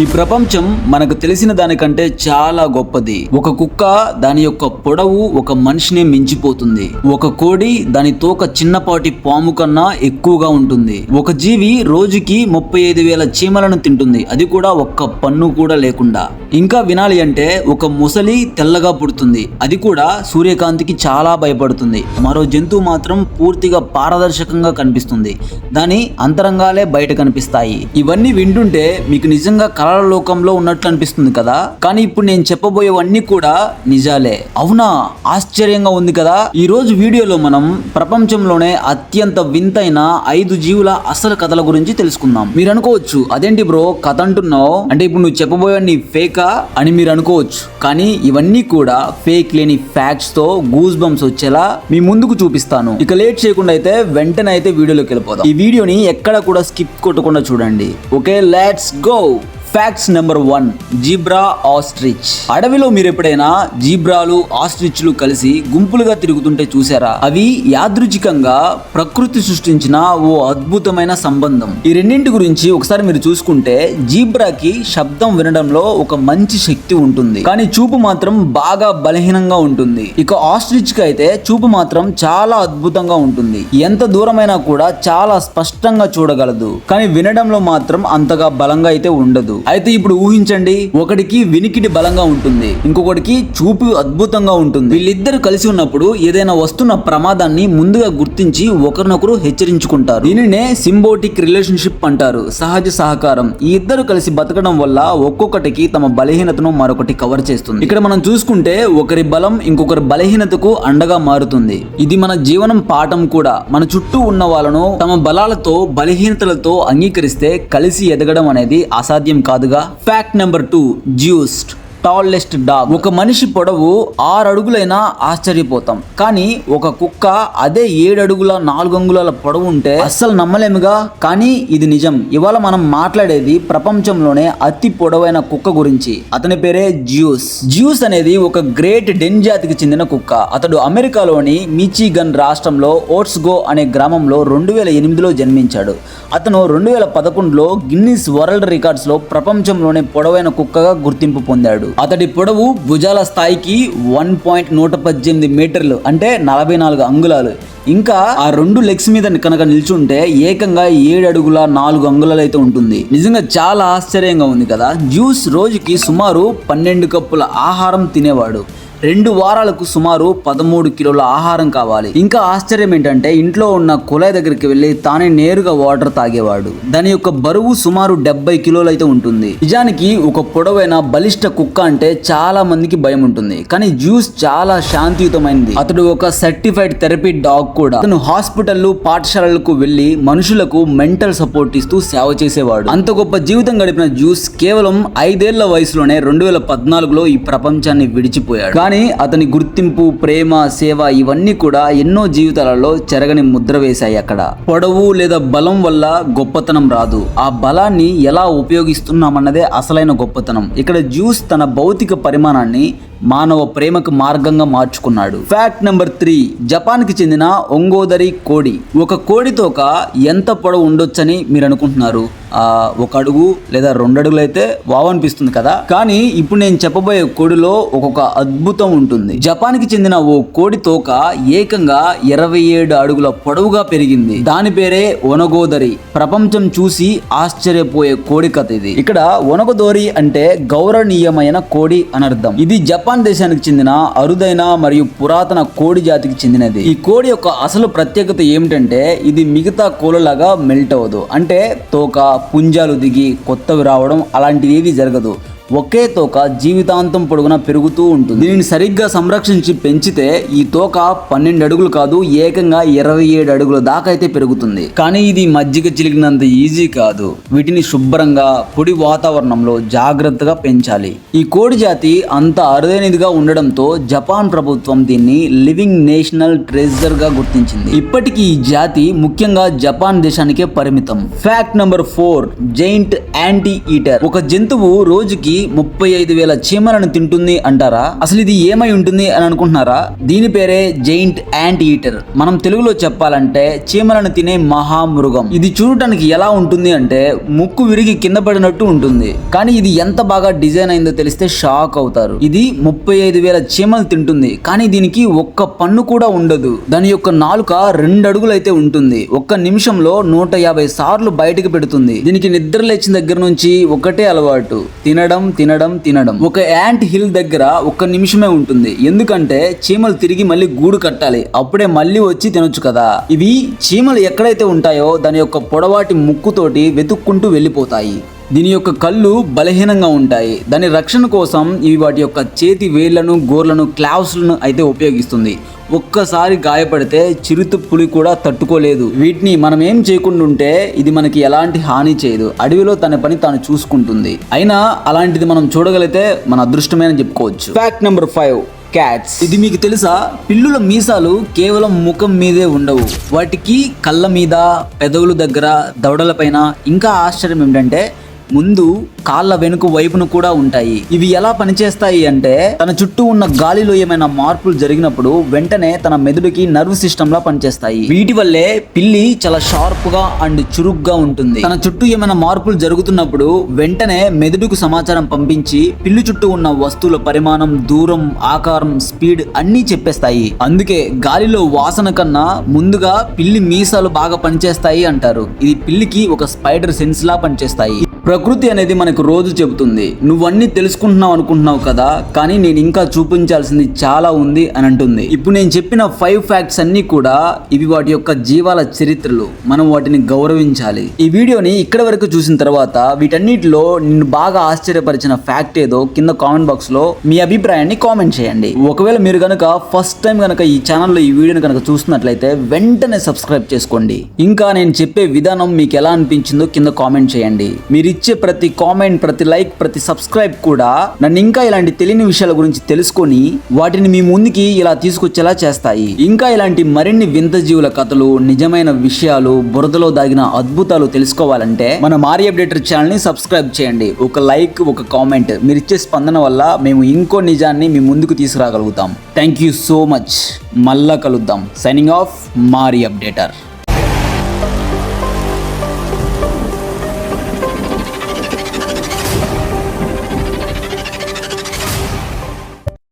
ఈ ప్రపంచం మనకు తెలిసిన దానికంటే చాలా గొప్పది. ఒక కుక్క దాని యొక్క పొడవు ఒక మనిషిని మించిపోతుంది. ఒక కోడి దాని తోక చిన్నపాటి పాము కన్నా ఎక్కువగా ఉంటుంది. ఒక జీవి రోజుకి ముప్పై ఐదు వేల చీమలను తింటుంది. అది కూడా ఒక్క పన్ను కూడా లేకుండా. ఇంకా వినాలి అంటే ఒక ముసలి తెల్లగా పుడుతుంది. అది కూడా సూర్యకాంతికి చాలా భయపడుతుంది. మరో జంతువు మాత్రం పూర్తిగా పారదర్శకంగా కనిపిస్తుంది. దాని అంతరంగాలే బయట కనిపిస్తాయి. ఇవన్నీ వింటుంటే మీకు నిజంగా కళల లోకంలో ఉన్నట్లు అనిపిస్తుంది కదా? కానీ ఇప్పుడు నేను చెప్పబోయేవన్నీ కూడా నిజాలే. అవునా? ఆశ్చర్యంగా ఉంది కదా? ఈ రోజు వీడియోలో మనం ప్రపంచంలోనే అత్యంత వింతైన ఐదు జీవుల అసలు కథల గురించి తెలుసుకుందాం. మీరు అనుకోవచ్చు అదేంటి బ్రో? కథ అంటున్నావు? అంటే ఇప్పుడు నువ్వు చెప్పబోయే ఫేకా? అని మీరు అనుకోవచ్చు కానీ ఇవన్నీ కూడా ఫేక్ లేని ఫ్యాక్ట్స్తో గూస్ బంప్స్ వచ్చేలా మీ ముందుకు చూపిస్తాను. ఇక లేట్ చేయకుండా అయితే వెంటనే అయితే వీడియోలోకి వెళ్ళిపోదాం. ఈ వీడియోని ఎక్కడ కూడా స్కిప్ కొట్టకుండా చూడండి. Okay let's go! Facts number one zebra ostrich అడవిలో మీరు ఎప్పుడైనా జీబ్రాలు ఆస్ట్రిచ్లు కలిసి గుంపులుగా తిరుగుతుంటే చూసారా అవి యాదృచ్ఛికంగా ప్రకృతి సృష్టించిన ఓ అద్భుతమైన సంబంధం. ఈ రెండింటి గురించి ఒకసారి మీరు చూసుకుంటే జీబ్రాకి శబ్దం వినడంలో ఒక మంచి శక్తి ఉంటుంది. కానీ చూపు మాత్రం బాగా బలహీనంగా ఉంటుంది. ఇక ఆస్ట్రిచ్కి అయితే చూపు మాత్రం చాలా అద్భుతంగా ఉంటుంది. ఎంత దూరమైనా కూడా చాలా స్పష్టంగా చూడగలదు. కానీ వినడంలో మాత్రం అంతగా బలంగా అయితే ఉండదు. అయితే ఇప్పుడు ఊహించండి ఒకడికి వినికిడి బలంగా ఉంటుంది ఇంకొకటికి చూపు అద్భుతంగా ఉంటుంది. వీళ్ళిద్దరు కలిసి ఉన్నప్పుడు ఏదైనా వస్తున్న ప్రమాదాన్ని ముందుగా గుర్తించి ఒకరినొకరు హెచ్చరించుకుంటారు. దీనినే సింబోటిక్ రిలేషన్షిప్ అంటారు సహజ సహకారం. ఈ ఇద్దరు కలిసి బతకడం వల్ల ఒక్కొక్కటికి తమ బలహీనతను మరొకటి కవర్ చేస్తుంది. ఇక్కడ మనం చూసుకుంటే ఒకరి బలం ఇంకొకరి బలహీనతకు అండగా మారుతుంది. ఇది మన జీవనం పాఠం కూడా. మన చుట్టూ ఉన్న వాళ్ళను తమ బలాలతో బలహీనతలతో అంగీకరిస్తే కలిసి ఎదగడం అనేది అసాధ్యం కాదుగా. Fact number two Zeus tallest dog ఒక మనిషి పొడవు ఆరు అడుగులైనా ఆశ్చర్యపోతాం. కానీ ఒక కుక్క అదే ఏడు అడుగుల నాలుగు అంగుళాల పొడవు ఉంటే అస్సలు నమ్మలేముగా? కానీ ఇది నిజం. ఇవాళ మనం మాట్లాడేది ప్రపంచంలోనే అతి పొడవైన కుక్క గురించి. అతని పేరే జ్యూస్. జ్యూస్ అనేది ఒక గ్రేట్ డెన్ జాతికి చెందిన కుక్క. అతడు అమెరికాలోని మిచిగన్ రాష్ట్రంలో ఓట్స్గో అనే గ్రామంలో రెండు వేల ఎనిమిదిలో జన్మించాడు. అతను రెండు వేల పదకొండులో గిన్నిస్ వరల్డ్ రికార్డ్స్లో ప్రపంచంలోనే పొడవైన కుక్కగా గుర్తింపు పొందాడు. అతడి పొడవు భుజాల స్థాయికి వన్ పాయింట్ నూట పద్దెనిమిది మీటర్లు అంటే నలభై నాలుగు అంగుళాలు. ఇంకా ఆ రెండు లెగ్స్ మీద కనుక నిల్చుంటే ఏకంగా ఏడు అడుగుల నాలుగు అంగుళాలు అయితే ఉంటుంది. నిజంగా చాలా ఆశ్చర్యంగా ఉంది కదా. జ్యూస్ రోజుకి సుమారు పన్నెండు కప్పుల ఆహారం తినేవాడు. రెండు వారాలకు సుమారు పదమూడు కిలోల ఆహారం కావాలి. ఇంకా ఆశ్చర్యం ఏంటంటే ఇంట్లో ఉన్న కుళాయి దగ్గరికి వెళ్ళి తానే నేరుగా వాటర్ తాగేవాడు. దాని యొక్క బరువు సుమారు డెబ్బై కిలోలు అయితే ఉంటుంది. నిజానికి ఒక పొడవైన బలిష్ట కుక్క అంటే చాలా మందికి భయం ఉంటుంది. కానీ జ్యూస్ చాలా శాంతియుతమైనది అతడు ఒక సర్టిఫైడ్ థెరపీ డాగ్ కూడా. అతను హాస్పిటల్ పాఠశాలలకు వెళ్ళి మనుషులకు మెంటల్ సపోర్ట్ ఇస్తూ సేవ చేసేవాడు. అంత గొప్ప జీవితం గడిపిన జ్యూస్ కేవలం ఐదేళ్ళ వయసులోనే రెండు వేల పద్నాలుగులో ఈ ప్రపంచాన్ని విడిచిపోయాడు. కానీ అతని గుర్తింపు ప్రేమ సేవ ఇవన్నీ కూడా ఎన్నో జీవితాలలో చెరగని ముద్ర వేశాయి అక్కడ. పొడవు లేదా బలం వల్ల గొప్పతనం రాదు. ఆ బలాన్ని ఎలా ఉపయోగిస్తున్నామన్నదే అసలైన గొప్పతనం. ఇక్కడ జ్యూస్ తన భౌతిక పరిమాణాన్ని మానవ ప్రేమకు మార్గంగా మార్చుకున్నాడు. ఫ్యాక్ట్ నెంబర్ త్రీ జపాన్కి చెందిన ఒంగోదరి కోడి. ఒక కోడి తోక ఎంత పొడవు ఉండొచ్చని మీరు అనుకుంటున్నారు? ఆ, ఒక అడుగు లేదా రెండు అడుగులు అయితే వావ్ అనిపిస్తుంది కదా. కానీ ఇప్పుడు నేను చెప్పబోయే కోడిలో ఒక్కొక్క అద్భుత ఉంటుంది. జపాన్కి చెందిన ఓ కోడి తోక ఏకంగా ఇరవై ఏడు అడుగుల పొడవుగా పెరిగింది. దాని పేరే వనగోదరి. ప్రపంచం చూసి ఆశ్చర్యపోయే కోడి కథ ఇది. ఇక్కడ వనగదోరి అంటే గౌరవనీయమైన కోడి అనర్థం. ఇది జపాన్ దేశానికి చెందిన అరుదైన మరియు పురాతన కోడి జాతికి చెందినది. ఈ కోడి యొక్క అసలు ప్రత్యేకత ఏమిటంటే ఇది మిగతా కోళ్ళలాగా మెల్ట్ అవ్వదు. అంటే తోక పుంజాలు దిగి కొత్తవి రావడం అలాంటివి ఏవి జరగదు. ఒకే తోక జీవితాంతం పొడుగునా పెరుగుతూ ఉంటుంది. దీనిని సరిగ్గా సంరక్షించి పెంచితే ఈ తోక పన్నెండు అడుగులు కాదు ఏకంగా ఇరవై ఏడు అడుగుల దాకా అయితే పెరుగుతుంది. కానీ ఇది మజ్జిగ చిలికినంత ఈజీ కాదు. వీటిని శుభ్రంగా పొడి వాతావరణంలో జాగ్రత్తగా పెంచాలి. ఈ కోడి జాతి అంత అరుదైనదిగా ఉండడంతో జపాన్ ప్రభుత్వం దీన్ని లివింగ్ నేషనల్ ట్రెజర్గా గుర్తించింది. ఇప్పటికీ ఈ జాతి ముఖ్యంగా జపాన్ దేశానికే పరిమితం. Fact number four giant anteater. ఒక జంతువు రోజుకి ముప్పై ఐదు వేల చీమలను తింటుంది అంటారా? అసలు ఇది ఏమై ఉంటుంది అని అనుకుంటున్నారా? దీని పేరే జైంట్ యాంట్ ఈటర్. మనం తెలుగులో చెప్పాలంటే చీమలను తినే మహామృగం. ఇది చూడటానికి ఎలా ఉంటుంది అంటే ముక్కు విరిగి కింద పడినట్టు ఉంటుంది. కానీ ఇది ఎంత బాగా డిజైన్ అయిందో తెలిస్తే షాక్ అవుతారు. ఇది ముప్పై ఐదు వేల చీమలు తింటుంది. కానీ దీనికి ఒక్క పన్ను కూడా ఉండదు. దాని యొక్క నాలుక రెండు అడుగులు అయితే ఉంటుంది. ఒక్క నిమిషంలో నూట యాభై సార్లు బయటకు పెడుతుంది. దీనికి నిద్ర లేచిన దగ్గర నుంచి ఒకటే అలవాటు. తినడం తినడం తినడం ఒక యాంట్ హిల్ దగ్గర ఒక్క నిమిషమే ఉంటుంది. ఎందుకంటే చీమలు తిరిగి మళ్ళీ గూడు కట్టాలి. అప్పుడే మళ్ళీ వచ్చి తినొచ్చు కదా. ఇవి చీమలు ఎక్కడైతే ఉంటాయో దాని యొక్క పొడవాటి ముక్కుతోటి వెతుక్కుంటూ వెళ్ళిపోతాయి. దీని యొక్క కళ్ళు బలహీనంగా ఉంటాయి. దాని రక్షణ కోసం ఇవి వాటి యొక్క చేతి వేళ్ళను గోర్లను క్లావ్స్లను అయితే ఉపయోగిస్తుంది. ఒక్కసారి గాయపడితే చిరుత పులి కూడా తట్టుకోలేదు. వీటిని మనం ఏం చేయకుండా ఉంటే ఇది మనకి ఎలాంటి హాని చేయదు. అడవిలో తన పని తాను చూసుకుంటుంది. అయినా అలాంటిది మనం చూడగలిగితే మన అదృష్టమే అని చెప్పుకోవచ్చు. ఫ్యాక్ట్ నెంబర్ ఫైవ్ క్యాట్స్ ఇది మీకు తెలుసా? పిల్లుల మీసాలు కేవలం ముఖం మీదే ఉండవు. వాటికి కళ్ళ మీద పెదవుల దగ్గర దవడల పైన ఇంకా ఆశ్చర్యం ఏంటంటే ముందు కాళ్ళ వెనుక వైపును కూడా ఉంటాయి. ఇవి ఎలా పనిచేస్తాయి అంటే తన చుట్టూ ఉన్న గాలిలో ఏమైనా మార్పులు జరిగినప్పుడు వెంటనే తన మెదడుకి నర్వ్ సిస్టమ్ లా పనిచేస్తాయి. వీటి వల్లే పిల్లి చాలా షార్ప్గా అండ్ చురుగ్గా ఉంటుంది. తన చుట్టూ ఏమైనా మార్పులు జరుగుతున్నప్పుడు వెంటనే మెదడుకు సమాచారం పంపించి పిల్లి చుట్టూ ఉన్న వస్తువుల పరిమాణం దూరం ఆకారం స్పీడ్ అన్నీ చెప్పేస్తాయి. అందుకే గాలిలో వాసన కన్నా ముందుగా పిల్లి మీసాలు బాగా పనిచేస్తాయి అంటారు. ఇది పిల్లికి ఒక స్పైడర్ సెన్స్ లా పనిచేస్తాయి. ప్రకృతి అనేది మనకు రోజు చెబుతుంది. నువ్వన్నీ తెలుసుకుంటున్నావు అనుకుంటున్నావు కదా కానీ నేను ఇంకా చూపించాల్సింది చాలా ఉంది అని అంటుంది. ఇప్పుడు నేను చెప్పిన ఫైవ్ ఫ్యాక్ట్స్ అన్నీ కూడా ఇవి వాటి యొక్క జీవాల చరిత్రలు. మనం వాటిని గౌరవించాలి. ఈ వీడియోని ఇక్కడ వరకు చూసిన తర్వాత వీటన్నిటిలో నిన్ను బాగా ఆశ్చర్యపరిచిన ఫ్యాక్ట్ ఏదో కింద కామెంట్ బాక్స్లో మీ అభిప్రాయాన్ని కామెంట్ చేయండి. ఒకవేళ మీరు కనుక ఫస్ట్ టైం కనుక ఈ ఛానల్లో ఈ వీడియోని కనుక చూస్తున్నట్లయితే వెంటనే సబ్స్క్రైబ్ చేసుకోండి. ఇంకా నేను చెప్పే విధానం మీకు ఎలా అనిపించిందో కింద కామెంట్ చేయండి. మీరు ఇచ్చే ప్రతి కామెంట్ ప్రతి లైక్ ప్రతి సబ్స్క్రైబ్ కూడా నన్ను ఇంకా ఇలాంటి తెలియని విషయాల గురించి తెలుసుకొని వాటిని మీ ముందుకి ఇలా తీసుకొచ్చేలా చేస్తాయి. ఇంకా ఇలాంటి మరిన్ని వింత జీవుల కథలు నిజమైన విషయాలు బురదలో దాగిన అద్భుతాలు తెలుసుకోవాలంటే మన మారి అప్డేటర్ ఛానల్ని సబ్స్క్రైబ్ చేయండి. ఒక లైక్ ఒక కామెంట్ మీరు ఇచ్చే స్పందన వల్ల మేము ఇంకో నిజాన్ని మీ ముందుకు తీసుకురాగలుగుతాం. Thank you so much. మళ్ళా కలుద్దాం. సైనింగ్ ఆఫ్ మారి అప్డేటర్.